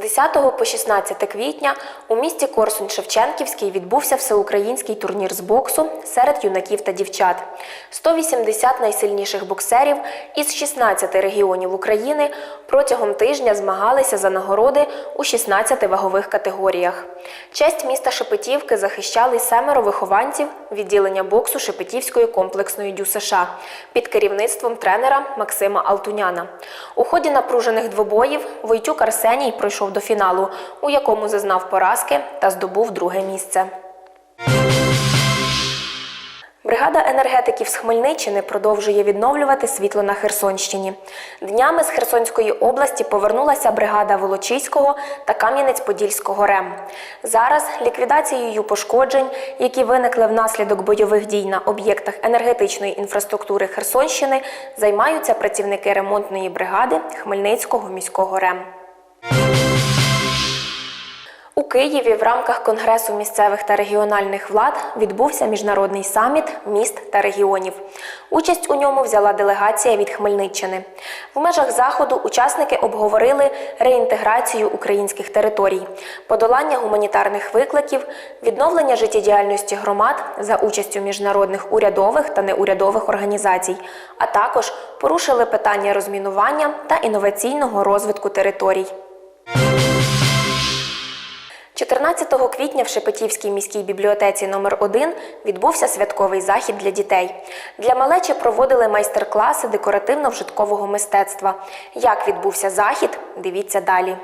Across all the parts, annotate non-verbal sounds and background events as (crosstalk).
З 10 по 16 квітня у місті Корсунь-Шевченківський відбувся всеукраїнський турнір з боксу серед юнаків та дівчат. 180 найсильніших боксерів із 16 регіонів України протягом тижня змагалися за нагороди у 16 вагових категоріях. Честь міста Шепетівки захищали семеро вихованців відділення боксу Шепетівської комплексної дю США під керівництвом тренера Максима Алтуняна. У ході напружених двобоїв Войтюк Арсеній пройшов до фіналу, у якому зазнав поразки та здобув друге місце. Бригада енергетиків з Хмельниччини продовжує відновлювати світло на Херсонщині. Днями з Херсонської області повернулася бригада Волочиського та Кам'янець-Подільського РЕМ. Зараз ліквідацією пошкоджень, які виникли внаслідок бойових дій на об'єктах енергетичної інфраструктури Херсонщини, займаються працівники ремонтної бригади Хмельницького міського РЕМ. У Києві в рамках Конгресу місцевих та регіональних влад відбувся міжнародний саміт міст та регіонів. Участь у ньому взяла делегація від Хмельниччини. В межах заходу учасники обговорили реінтеграцію українських територій, подолання гуманітарних викликів, відновлення життєдіяльності громад за участю міжнародних урядових та неурядових організацій, а також порушили питання розмінування та інноваційного розвитку територій. 14 квітня в Шепетівській міській бібліотеці номер 1 відбувся святковий захід для дітей. Для малечі проводили майстер-класи декоративно-вжиткового мистецтва. Як відбувся захід, дивіться далі.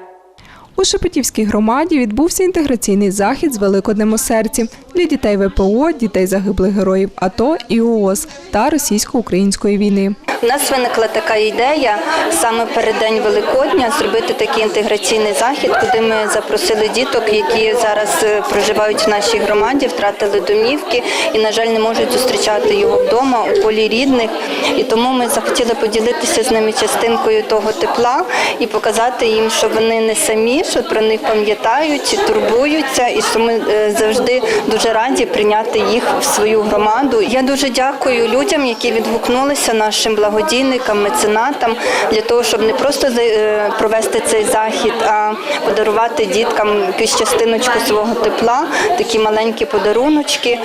У Шепетівській громаді відбувся інтеграційний захід з Великоднем у серці для дітей ВПО, дітей загиблих героїв АТО і ООС та російсько-української війни. У нас виникла така ідея саме перед день Великодня зробити такий інтеграційний захід, куди ми запросили діток, які зараз е, проживають в нашій громаді, втратили домівки і, на жаль, не можуть зустрічати його вдома у полі рідних. І тому ми захотіли поділитися з ними частинкою того тепла і показати їм, що вони не самі, що про них пам'ятають, турбуються, і що ми е, завжди дуже раді прийняти їх в свою громаду. Я дуже дякую людям, які відгукнулися нашим благодійникам, меценатам для того, щоб не просто е, провести цей захід, а подарувати діткам якусь частиночку свого тепла, такі маленькі подаруночки.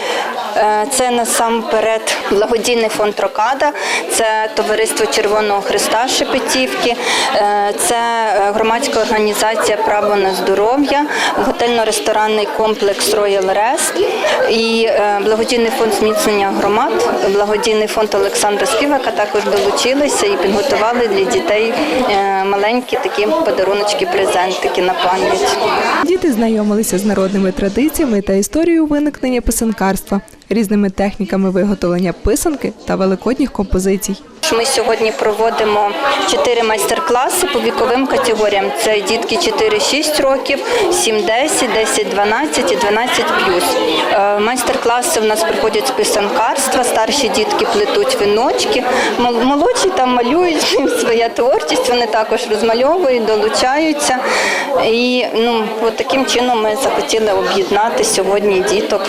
Е, Це насамперед благодійний фонд Рокада, це товариство Червоного Христа Шепетівки, е, це е, громадська організація Право на здоров'я, готельно-ресторанний комплекс Роял Рест і благодійний фонд зміцнення громад, благодійний фонд Олександра Співака також долучилися і підготували для дітей маленькі такі подаруночки, презентики на пам'ять. Діти знайомилися з народними традиціями та історією виникнення писанкарства, різними техніками виготовлення писанки та великодніх композицій. Ми сьогодні проводимо чотири майстер-класи по віковим категоріям. Це дітки 4-6 років, 7-10, 10-12 і 12 Е, Майстер-класи в нас проходять з писанкарства, старші дітки плетуть віночки, мол- молодші там малюють (laughs) своя творчість, вони також розмальовують, долучаються. І ну, таким чином ми захотіли об'єднати сьогодні діток.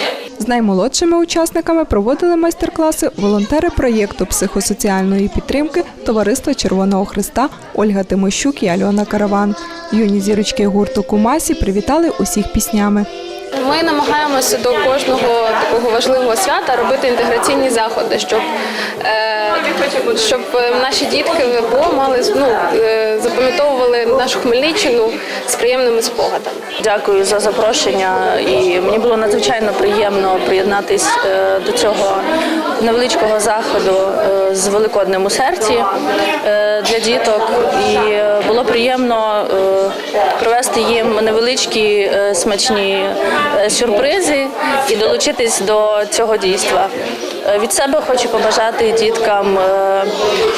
З наймолодшими учасниками проводили майстер-класи волонтери проєкту психосоціальної підтримки Товариства Червоного Христа Ольга Тимощук і Альона Караван. Юні зірочки гурту Кумасі привітали усіх піснями. Ми намагаємося до кожного такого важливого свята робити інтеграційні заходи, щоб, е, щоб е, наші дітки ВПО мали ну, е, запам'ятовували нашу Хмельниччину з приємними спогадами. Дякую за запрошення, і мені було надзвичайно приємно приєднатись до цього невеличкого заходу з Великоднем у серці для діток. І було приємно провести їм невеличкі смачні сюрпризи і долучитись до цього дійства. Е, Від себе хочу побажати діткам е,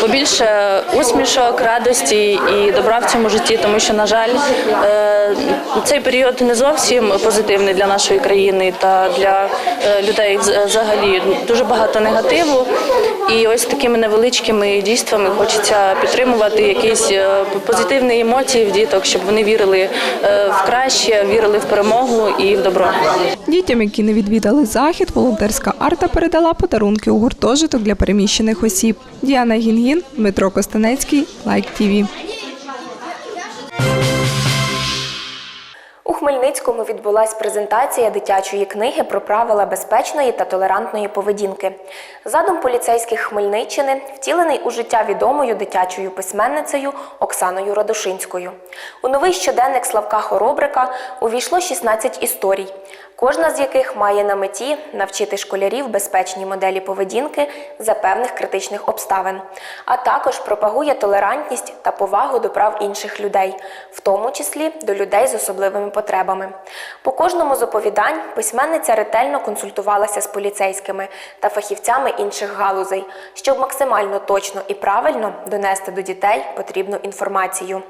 побільше усмішок, радості і добра в цьому житті, тому що, на жаль, е, цей період не зовсім позитивний для нашої країни та для людей вз- взагалі. Дуже багато негативу. І ось такими невеличкими дійствами хочеться підтримувати якісь позитивні емоції в діток, щоб вони вірили в краще, вірили в перемогу і в добро. Дітям, які не відвідали захід, волонтерська арта передала подарунки у гуртожиток для переміщених осіб. Діана Гінгін, Дмитро Костенецький, Лайк ТІВІ. У Хмельницькому відбулась презентація дитячої книги про правила безпечної та толерантної поведінки. Задум поліцейських Хмельниччини втілений у життя відомою дитячою письменницею Оксаною Радушинською. У новий щоденник Славка Хоробрика увійшло 16 історій, кожна з яких має на меті навчити школярів безпечній моделі поведінки за певних критичних обставин, а також пропагує толерантність та повагу до прав інших людей, в тому числі до людей з особливими потребами. По кожному з оповідань письменниця ретельно консультувалася з поліцейськими та фахівцями інших галузей, щоб максимально точно і правильно донести до дітей потрібну інформацію.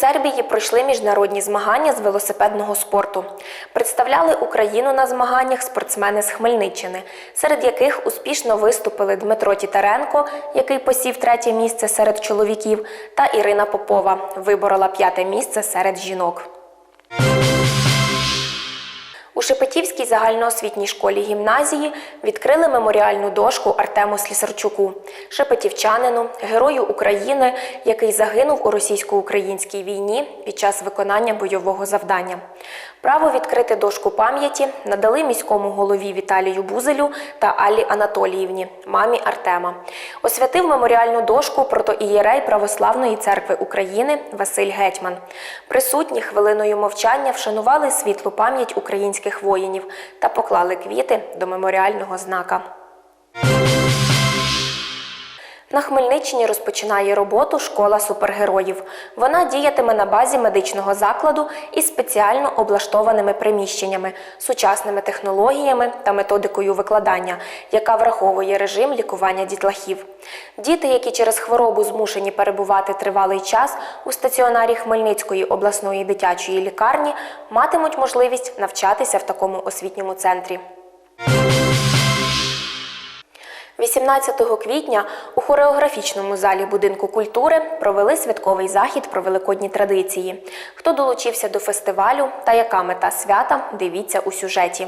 Сербії пройшли міжнародні змагання з велосипедного спорту. Представляли Україну на змаганнях спортсмени з Хмельниччини, серед яких успішно виступили Дмитро Тітаренко, який посів третє місце серед чоловіків, та Ірина Попова виборола п'яте місце серед жінок. У Шепетівській загальноосвітній школі гімназії відкрили меморіальну дошку Артему Слісарчуку, шепетівчанину, герою України, який загинув у російсько-українській війні під час виконання бойового завдання. Право відкрити дошку пам'яті надали міському голові Віталію Бузелю та Аллі Анатоліївні, мамі Артема. Освятив меморіальну дошку протоієрей Православної церкви України Василь Гетьман. Присутні хвилиною мовчання вшанували світлу пам'ять українських воїнів та поклали квіти до меморіального знака. На Хмельниччині розпочинає роботу школа супергероїв. Вона діятиме на базі медичного закладу із спеціально облаштованими приміщеннями, сучасними технологіями та методикою викладання, яка враховує режим лікування дітлахів. Діти, які через хворобу змушені перебувати тривалий час у стаціонарі Хмельницької обласної дитячої лікарні, матимуть можливість навчатися в такому освітньому центрі. 18 квітня у хореографічному залі будинку культури провели святковий захід про великодні традиції. Хто долучився до фестивалю та яка мета свята, дивіться у сюжеті.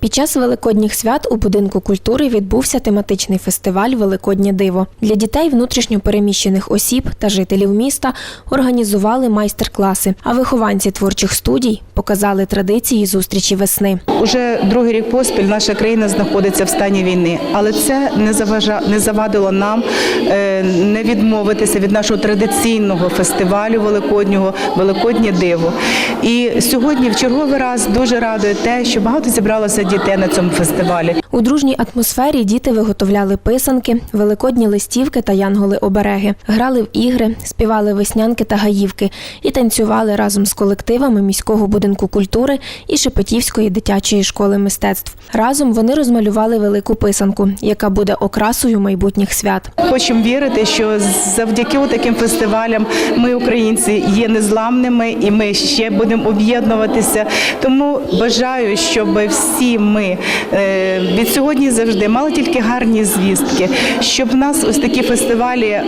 Під час великодніх свят у будинку культури відбувся тематичний фестиваль Великоднє диво для дітей внутрішньо переміщених осіб та жителів міста організували майстер-класи. А вихованці творчих студій показали традиції зустрічі весни. Уже другий рік поспіль наша країна знаходиться в стані війни, але це не заважа не завадило нам е, не відмовитися від нашого традиційного фестивалю великоднього Великоднє диво. І сьогодні в черговий раз дуже радує те, що багато зібралося дітей на цьому фестивалі. У дружній атмосфері діти виготовляли писанки, великодні листівки та янголи-обереги, грали в ігри, співали веснянки та гаївки і танцювали разом з колективами міського будинку культури і Шепетівської дитячої школи мистецтв. Разом вони розмалювали велику писанку, яка буде окрасою майбутніх свят. Хочемо вірити, що завдяки таким фестивалям ми, українці, є незламними і ми ще будемо об'єднуватися. Тому бажаю, щоб всі ми е, сьогодні завжди мали тільки гарні звістки, щоб нас ось такі фестивалі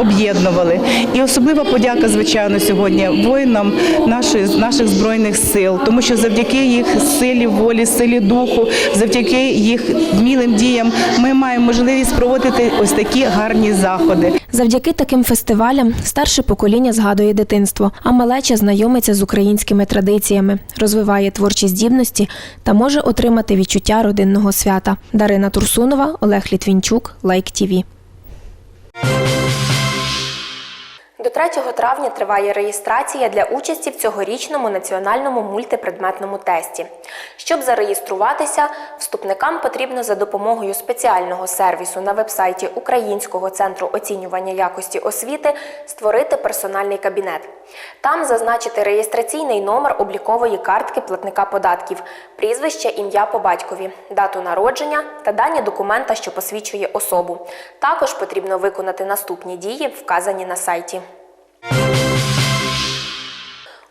об'єднували. І особлива подяка, звичайно, сьогодні воїнам нашої наших збройних сил, тому що завдяки їх силі волі, силі духу, завдяки їх вмілим діям, ми маємо можливість проводити ось такі гарні заходи. Завдяки таким фестивалям старше покоління згадує дитинство, а малеча знайомиться з українськими традиціями, розвиває творчі здібності та може отримати відчуття родинного свята. Дарина Турсунова, Олег Літвінчук, Лайк ТІВІ. До 3 травня триває реєстрація для участі в цьогорічному національному мультипредметному тесті. Щоб зареєструватися, вступникам потрібно за допомогою спеціального сервісу на вебсайті Українського центру оцінювання якості освіти створити персональний кабінет. Там зазначити реєстраційний номер облікової картки платника податків, прізвище, ім'я по батькові, дату народження та дані документа, що посвідчує особу. Також потрібно виконати наступні дії, вказані на сайті.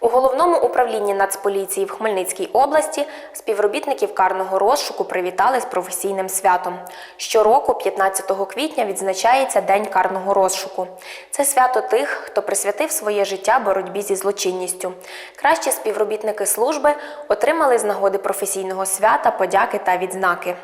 У головному управлінні Нацполіції в Хмельницькій області співробітників карного розшуку привітали з професійним святом. Щороку, 15 квітня, відзначається День карного розшуку. Це свято тих, хто присвятив своє життя боротьбі зі злочинністю. Кращі співробітники служби отримали з нагоди професійного свята подяки та відзнаки.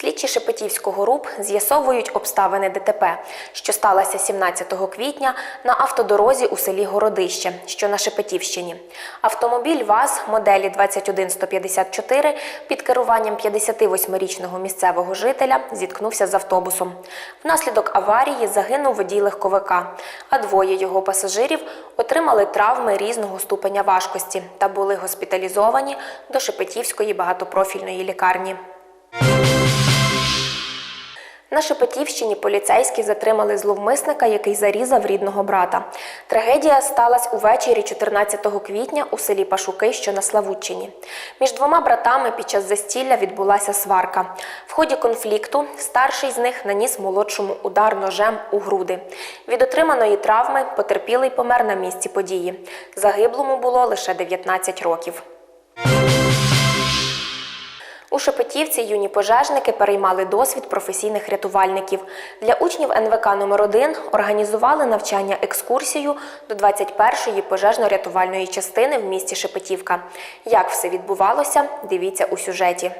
Слідчі Шепетівського РУП з'ясовують обставини ДТП, що сталося 17 квітня на автодорозі у селі Городище, що на Шепетівщині. Автомобіль ВАЗ моделі 21154 під керуванням 58-річного місцевого жителя зіткнувся з автобусом. Внаслідок аварії загинув водій легковика, а двоє його пасажирів отримали травми різного ступеня важкості та були госпіталізовані до Шепетівської багатопрофільної лікарні. На Шепетівщині поліцейські затримали зловмисника, який зарізав рідного брата. Трагедія сталася увечері 14 квітня у селі Пашуки, що на Славутчині. Між двома братами під час застілля відбулася сварка. В ході конфлікту старший з них наніс молодшому удар ножем у груди. Від отриманої травми потерпілий помер на місці події. Загиблому було лише 19 років. У Шепетівці юні пожежники переймали досвід професійних рятувальників. Для учнів НВК номер 1 організували навчання екскурсію до 21-ї пожежно-рятувальної частини в місті Шепетівка. Як все відбувалося, дивіться у сюжеті.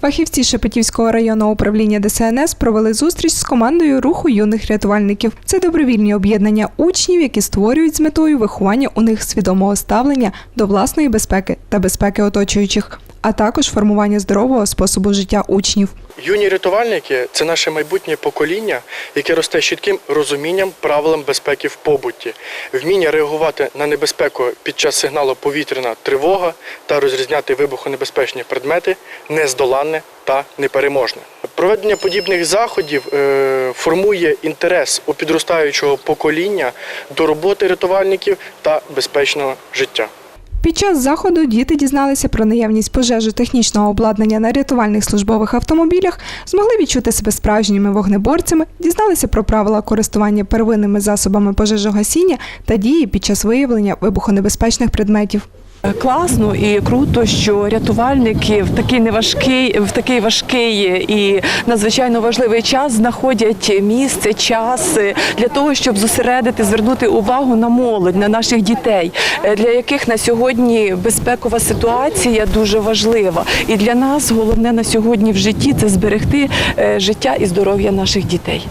Фахівці Шепетівського районного управління ДСНС провели зустріч з командою руху юних рятувальників. Це добровільні об'єднання учнів, які створюють з метою виховання у них свідомого ставлення до власної безпеки та безпеки оточуючих, а також формування здорового способу життя учнів. Юні рятувальники це наше майбутнє покоління, яке росте чітким розумінням правилам безпеки в побуті, вміння реагувати на небезпеку під час сигналу повітряна тривога та розрізняти вибухонебезпечні предмети нездоланне та непереможне. Проведення подібних заходів е, формує інтерес у підростаючого покоління до роботи рятувальників та безпечного життя. Під час заходу діти дізналися про наявність пожежотехнічного обладнання на рятувальних службових автомобілях, змогли відчути себе справжніми вогнеборцями, дізналися про правила користування первинними засобами пожежогасіння та дії під час виявлення вибухонебезпечних предметів. Класно і круто, що рятувальники в такий неважкий, в такий важкий і надзвичайно важливий час знаходять місце, час для того, щоб зосередити, звернути увагу на молодь, на наших дітей, для яких на сьогодні безпекова ситуація дуже важлива. І для нас головне на сьогодні в житті це зберегти е, життя і здоров'я наших дітей.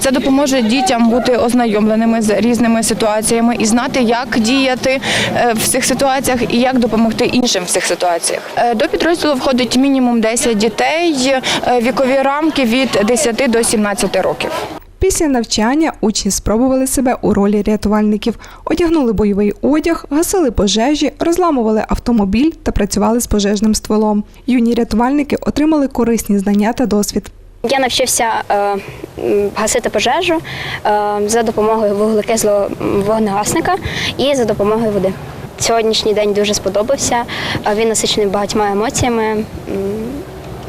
Це допоможе дітям бути ознайомленими з різними ситуаціями і знати, як діяти е, в цих ситуаціях і як допомогти іншим в цих ситуаціях. Е, До підрозділу входить мінімум 10 дітей, е, вікові рамки від 10 до 17 років. Після навчання учні спробували себе у ролі рятувальників, одягнули бойовий одяг, гасили пожежі, розламували автомобіль та працювали з пожежним стволом. Юні рятувальники отримали корисні знання та досвід. Я навчився е, гасити пожежу е, за допомогою вуглекислого вогнегасника і за допомогою води. Сьогоднішній день дуже сподобався. е, Він насичений багатьма емоціями.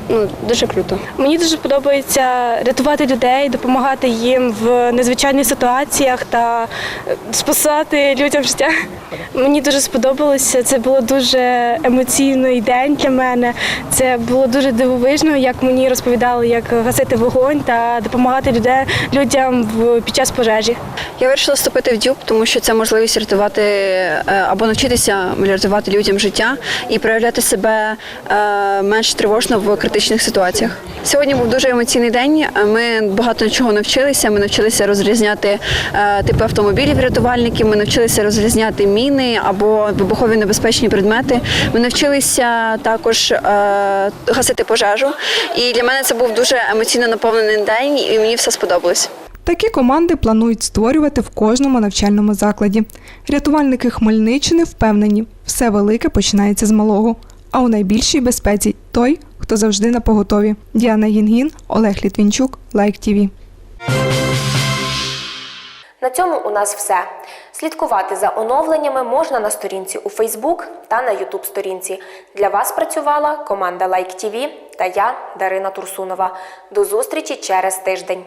Ну, дуже круто. Мені дуже подобається рятувати людей, допомагати їм в незвичайних ситуаціях та е, спасати людям життя. Мені дуже сподобалося. Це було дуже емоційний день для мене. Це було дуже дивовижно, як мені розповідали, як гасити вогонь та допомагати людей, людям під час пожежі. Я вирішила вступити в дюб, тому що це можливість рятувати е, або навчитися рятувати людям життя і проявляти себе е, менш тривожно в критичних ситуаціях. Сьогодні був дуже емоційний день. Ми багато чого навчилися. Ми навчилися розрізняти е, типи автомобілів рятувальників. Ми навчилися розрізняти міни або вибухові небезпечні предмети. Ми навчилися також е, гасити пожежу. І для мене це був дуже емоційно наповнений день, і мені все сподобалось. Такі команди планують створювати в кожному навчальному закладі. Рятувальники Хмельниччини впевнені, все велике починається з малого. А у найбільшій безпеці той, хто завжди на поготові. Діана Гінгін, Олег Літвінчук, Лайк ТІВІ. На цьому у нас все. Слідкувати за оновленнями можна на сторінці у Фейсбук та на Ютуб сторінці. Для вас працювала команда like ТІВІ та я, Дарина Турсунова. До зустрічі через тиждень.